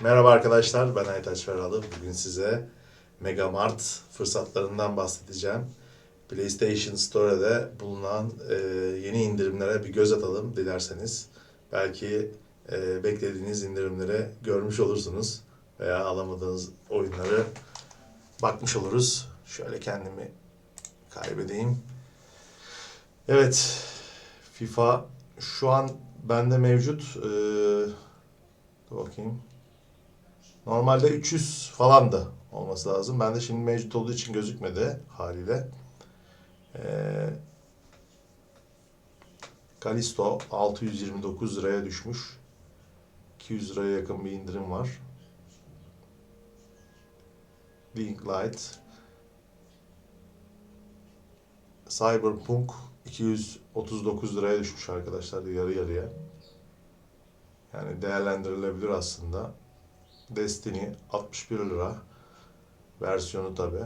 Merhaba arkadaşlar, ben Aytaç Ferhalı. Bugün size Megamart fırsatlarından bahsedeceğim. PlayStation Store'da bulunan e, yeni indirimlere bir göz atalım dilerseniz. Belki e, beklediğiniz indirimleri görmüş olursunuz veya alamadığınız oyunları bakmış oluruz. Şöyle kendimi kaybedeyim. Evet, FIFA şu an bende mevcut. E, dur bakayım. Normalde 300 falan da olması lazım. Bende şimdi mevcut olduğu için gözükmedi haliyle. Ee, Kalisto 629 liraya düşmüş. 200 liraya yakın bir indirim var. Link Light Cyberpunk 239 liraya düşmüş arkadaşlar yarı yarıya. Yani değerlendirilebilir aslında. Destiny 61 lira versiyonu tabi.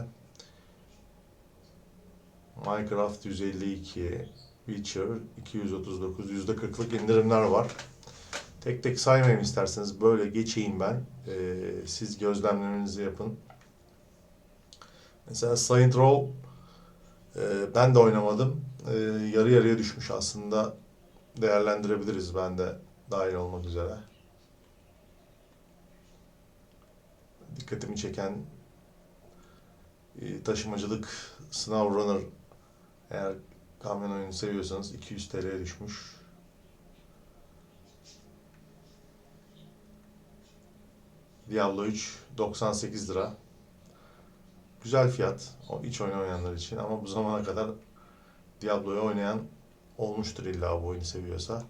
Minecraft 152, Witcher 239, %40'lık indirimler var. Tek tek saymayayım isterseniz böyle geçeyim ben. Ee, siz gözlemlerinizi yapın. Mesela Saint Row e, ben de oynamadım. E, yarı yarıya düşmüş aslında. Değerlendirebiliriz ben de dahil olmak üzere. Dikkatimi çeken e, taşımacılık Sınav Runner eğer kamyon oyunu seviyorsanız 200 TL'ye düşmüş. Diablo 3 98 lira. Güzel fiyat o iç oyun oynayanlar için ama bu zamana kadar Diablo'yu oynayan olmuştur illa bu oyunu seviyorsa.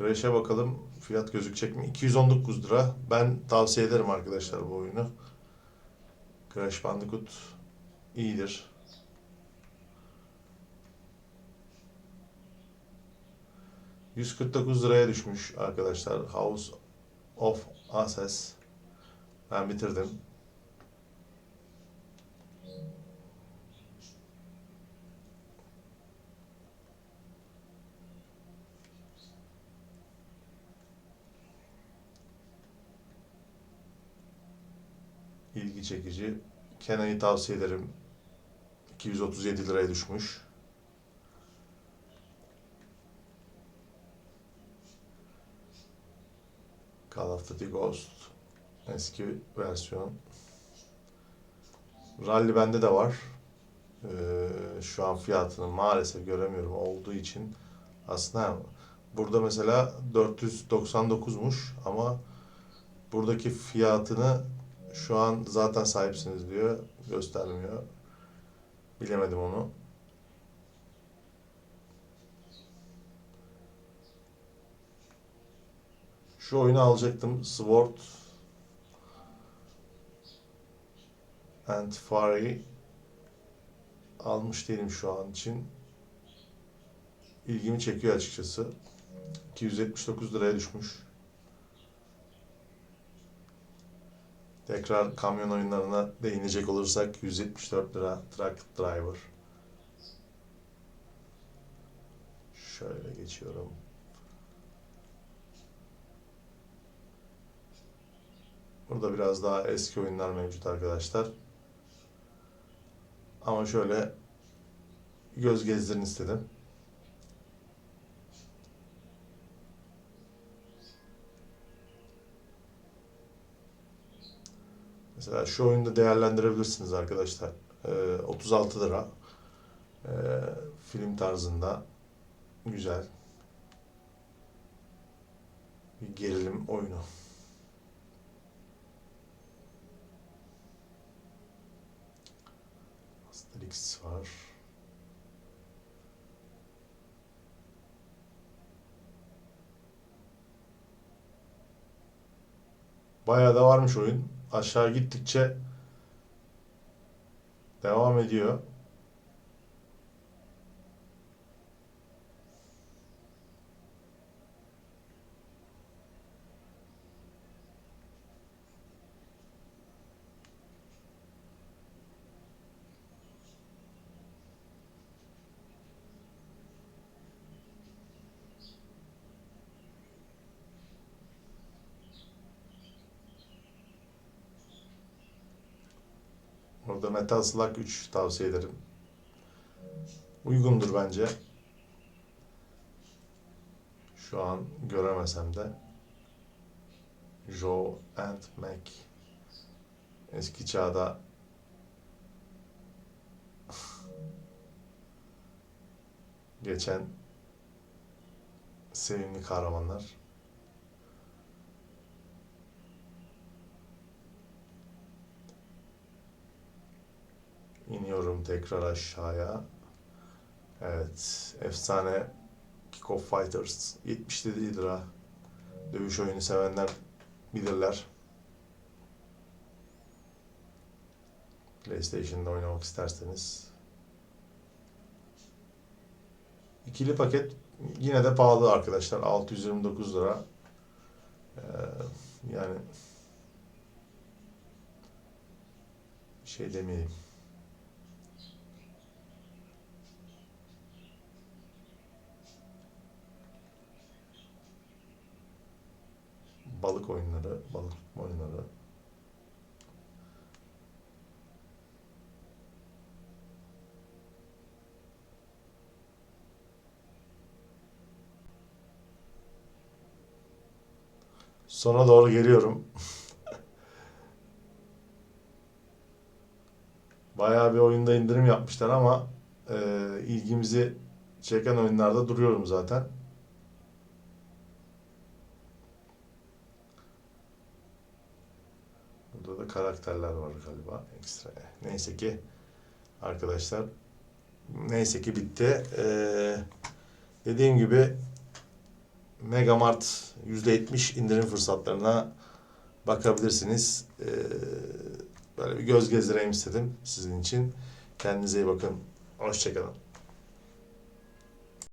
Crash'e bakalım fiyat gözükecek mi? 219 lira. Ben tavsiye ederim arkadaşlar bu oyunu. Crash Bandicoot iyidir. ...149 liraya düşmüş arkadaşlar. House of Assets. Ben bitirdim. İlgi çekici. Kenan'ı tavsiye ederim. 237 liraya düşmüş. Call of Duty Ghost eski versiyon. Rally bende de var. Ee, şu an fiyatını maalesef göremiyorum olduğu için aslında burada mesela 499'muş ama buradaki fiyatını şu an zaten sahipsiniz diyor. Göstermiyor. Bilemedim onu. Şu oyunu alacaktım. Sword and Fury almış değilim şu an için. İlgimi çekiyor açıkçası. 279 liraya düşmüş. Tekrar kamyon oyunlarına değinecek olursak 174 lira Truck Driver. Şöyle geçiyorum. Burada biraz daha eski oyunlar mevcut arkadaşlar. Ama şöyle göz gezdirin istedim. Mesela şu oyunda değerlendirebilirsiniz arkadaşlar. Ee, 36 lira. Ee, film tarzında güzel bir gerilim oyunu. Asterix var. Bayağı da varmış oyun. Aşağı gittikçe devam ediyor. Orada Metal Slug 3 tavsiye ederim. Uygundur bence. Şu an göremesem de. Joe and Mac. Eski çağda geçen sevimli kahramanlar. İniyorum tekrar aşağıya. Evet, efsane Kick of Fighters 77 lira. Dövüş oyunu sevenler bilirler. PlayStation'da oynamak isterseniz. İkili paket yine de pahalı arkadaşlar. 629 lira. Ee, yani şey demeyeyim. Balık oyunları, balık oyunları. Sona doğru geliyorum. Bayağı bir oyunda indirim yapmışlar ama e, ilgimizi çeken oyunlarda duruyorum zaten. Burada da karakterler var galiba ekstra. Neyse ki arkadaşlar neyse ki bitti. Ee, dediğim gibi Megamart %70 indirim fırsatlarına bakabilirsiniz. Ee, böyle bir göz gezdireyim istedim sizin için. Kendinize iyi bakın. Hoşçakalın.